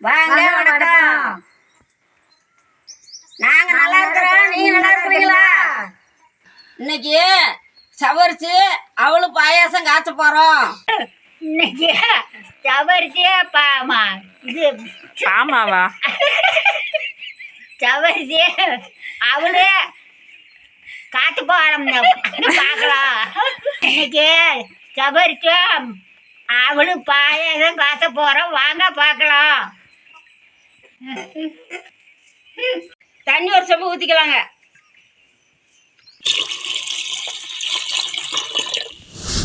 வாங்க வணக்கம். நாங்க நல்லா இருக்கிறோம். நீங்க நல்லா இருக்கிறீங்களா? இன்னைக்கு சவரிச்சு அவளும் பாயாசம் காய்ச்ச போறோம். இன்னைக்கு சவரிசியே பாமா இது ஆமாவா? சவரிசி அவளே காத்து போறோம் பார்க்கலாம் இன்னைக்கு சவரிச்சு அவளும் பாயசம் காத்த போறோம். வாங்க பார்க்கலாம். தண்ணி ஒரு சொம்பு ஊற்றிக்கலாங்க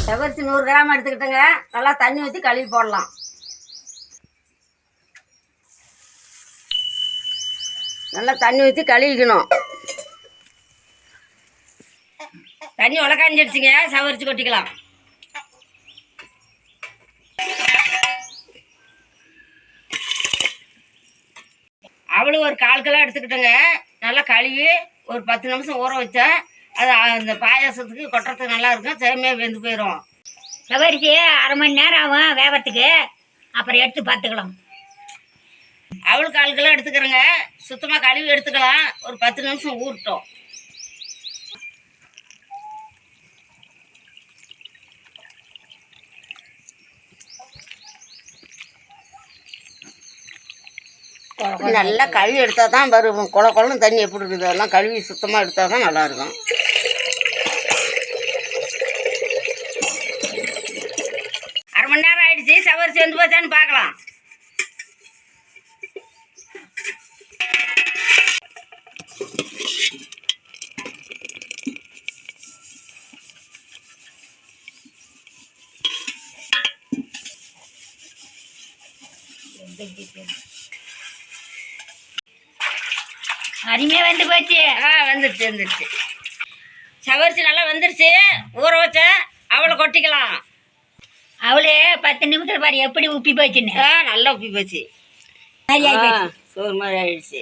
சவரிச்சு நூறு கிராம் எடுத்துக்கிட்டங்க நல்லா தண்ணி ஊற்றி கழுவி போடலாம். நல்லா தண்ணி ஊற்றி கழுவிக்கணும். தண்ணி உலகாஞ்சிடுச்சுங்க சவரிச்சு கொட்டிக்கலாம். கிலோ எடுத்துக்கிட்டோங்க. நல்லா கழுவி ஒரு பத்து நிமிஷம் ஊற வச்சேன். அது அந்த பாயாசத்துக்கு கொட்டுறதுக்கு நல்லா இருக்கும். சேமையாக வெந்து போயிடும் சவரிசி அரை மணி நேரம் ஆகும் வேகத்துக்கு அப்புறம் எடுத்து பார்த்துக்கலாம். அவளுக்கு கால் கிலோ எடுத்துக்கிறேங்க. சுத்தமாக கழுவி எடுத்துக்கலாம். ஒரு பத்து நிமிஷம் ஊறட்டும். நல்லா கழுவி எடுத்தால் தான் வரும் குள குளம் தண்ணி எப்படி இருக்குது? அதெல்லாம் கழுவி சுத்தமாக எடுத்தால் தான் நல்லாயிருக்கும். அரை மணி நேரம் ஆயிடுச்சு சவரிசி வந்து போச்சான்னு பார்க்கலாம். அருமையாக வந்து போச்சு. ஆ வந்துருச்சு வந்துருச்சு. சவரிசி நல்லா வந்துருச்சு. ஊற வச்சேன் அவளை கொட்டிக்கலாம். அவளே பத்து நிமிஷம் பாரு எப்படி உப்பி போச்சுன்னு. ஆ நல்லா உப்பி போச்சு. சோறு மாதிரி ஆயிடுச்சு.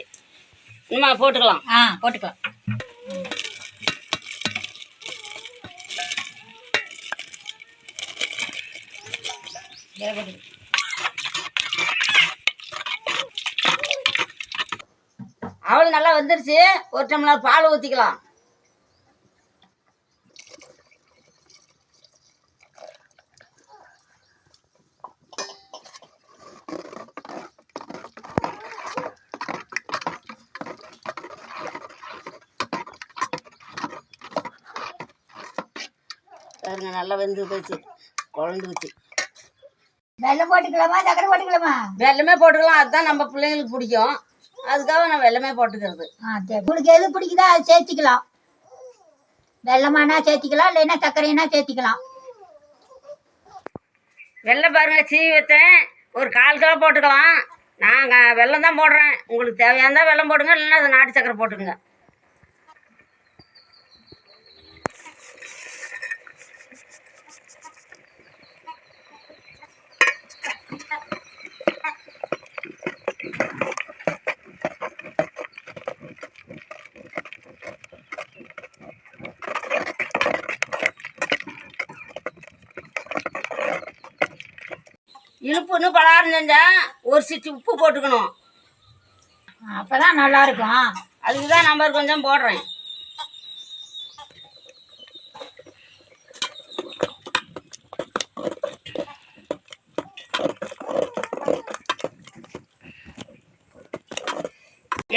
இன்னுமா போட்டுக்கலாம். ஆ போட்டுக்கலாம். அவள் நல்லா வந்துருச்சு. ஒரு டம்ளர் பால் ஊற்றிக்கலாம் பாருங்க நல்லா வெந்து போச்சு. குழந்துக்குச்சு வெள்ளம் போட்டுக்கலாமா? சக்கரை போட்டுக்கலாமா? வெள்ளமே போட்டுக்கலாம். அதுதான் நம்ம பிள்ளைங்களுக்கு பிடிக்கும். அதுக்காக நான் வெள்ளமே போட்டுக்கிறது. உங்களுக்கு எது பிடிக்குதோ அதை சேர்த்திக்கலாம். வெள்ளமானா சேர்த்திக்கலாம் இல்லைன்னா சர்க்கரைனா சேர்த்திக்கலாம். வெள்ளம் பாருங்க சீவி வைத்தேன். ஒரு கால் கிலோ போட்டுக்கலாம். நாங்கள் வெள்ளம் தான் போடுறேன். உங்களுக்கு தேவையானதா வெள்ளம் போடுங்க இல்லைன்னா அது நாட்டு சக்கரை போட்டுங்க இனிப்புன்னு பலகாரம் செஞ்சா ஒரு சிட்டி உப்பு போட்டுக்கணும். அப்பதான் நல்லா இருக்கும் அதுக்கு தான் நம்பர் கொஞ்சம் போடுறேன்.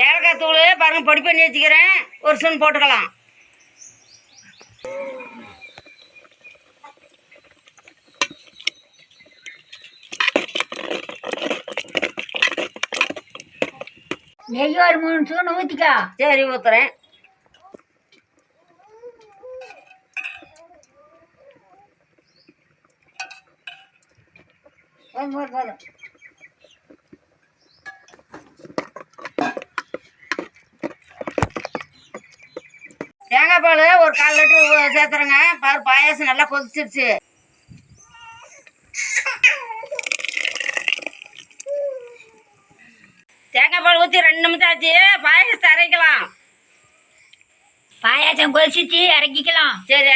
ஏலக்காய் தூள் பாருங்க பொடி பண்ணி வச்சுக்கிறேன். ஒரு ஸ்பூன் போட்டுக்கலாம். நெய் ஒரு மூணு ஸ்பூன் ஊற்றிக்கா சரி ஊற்றுறேன் போதும் போதும் போதும். தேங்காய் பால் ஒரு கால் லிட்டர் சேர்த்துறேங்க. பாரு பாயாசம் நல்லா கொதிச்சிருச்சு தேங்காய் பால் ஊற்றி ரெண்டு நிமிஷம் ஆச்சு. பாயாசத்தை அரைக்கலாம். பாயாசம் கொதிச்சிச்சு இறக்கிக்கலாம். சரி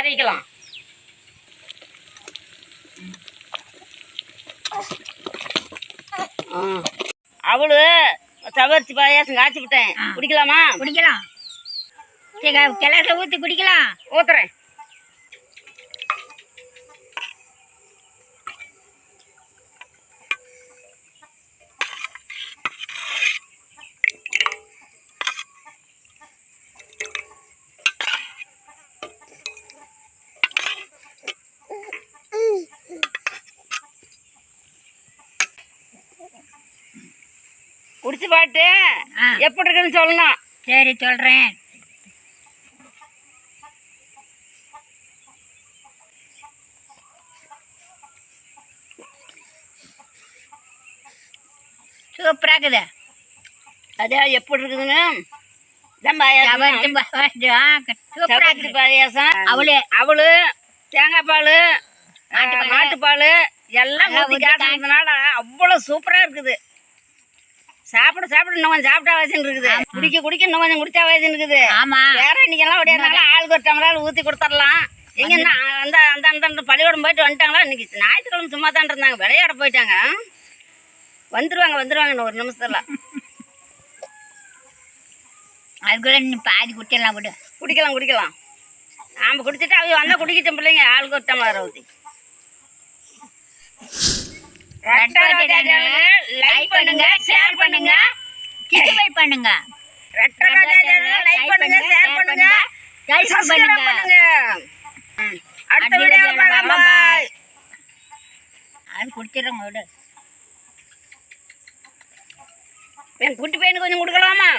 ஆ. அவளு சவரிச்சு பாயாசம் காய்ச்சி விட்டேன். குடிக்கலாமா? குடிக்கலாம். சரி கிளாஸ்ல ஊற்றி குடிக்கலாம். ஊத்துறேன். குடிச்சு பாட்டு. எப்படி இருக்குன்னு சொல்லணும். சரி சொல்கிறேன் சூப்பராக இருக்குது. அதே எப்படி இருக்குதுன்னு? அவளே. அவளு தேங்காய் பால் மாட்டுப்பாலு. எல்லாம் ஊற்றி காய்ச்சதுனால அவ்வளோ சூப்பராக இருக்குது. சாப்பிட சாப்பிட இன்னும் கொஞ்சம் சாப்பிட்டா வயசுன்னு இருக்குது. குடிக்க குடிக்க இன்னும் கொஞ்சம் குடிச்சா வயசுன்னு இருக்குது. ஆமாம் வேற இன்னைக்கெல்லாம் உடையனால ஆளுக்கு ஒரு டம்ளர் ஊற்றி கொடுத்துடலாம். எங்க அந்த அந்த அந்த பள்ளிக்கூடம் போயிட்டு வந்துட்டாங்களா? இன்னைக்கு ஞாயிற்றுக்கிழமை சும்மா தான் இருந்தாங்க. விளையாட போயிட்டாங்க. வந்துருவாங்க வந்துருவாங்க ஒரு நிமிஷத்துல. அதுக்குள்ளே நீ பாதி குட்டிடலாம் விடு குடிக்கலாம் குடிக்கலாம். நாம குடிச்சிட்டு அவங்க வந்தா குடிக்கட்டும் பிள்ளைங்க. ஆளுக்கு ஒரு டம்ளர் ஊற்றி லைக் பண்ணுங்க ஷேர் பண்ணுங்க. கிச்சபை பண்ணுங்க. லைக் பண்ணுங்க ஷேர் பண்ணுங்க. பண்ணுங்க. அடுத்த பார்க்கலாம். பாய் அது விடு. என் குட்டி பையனுக்கு கொஞ்சம் கொடுக்கலாமா?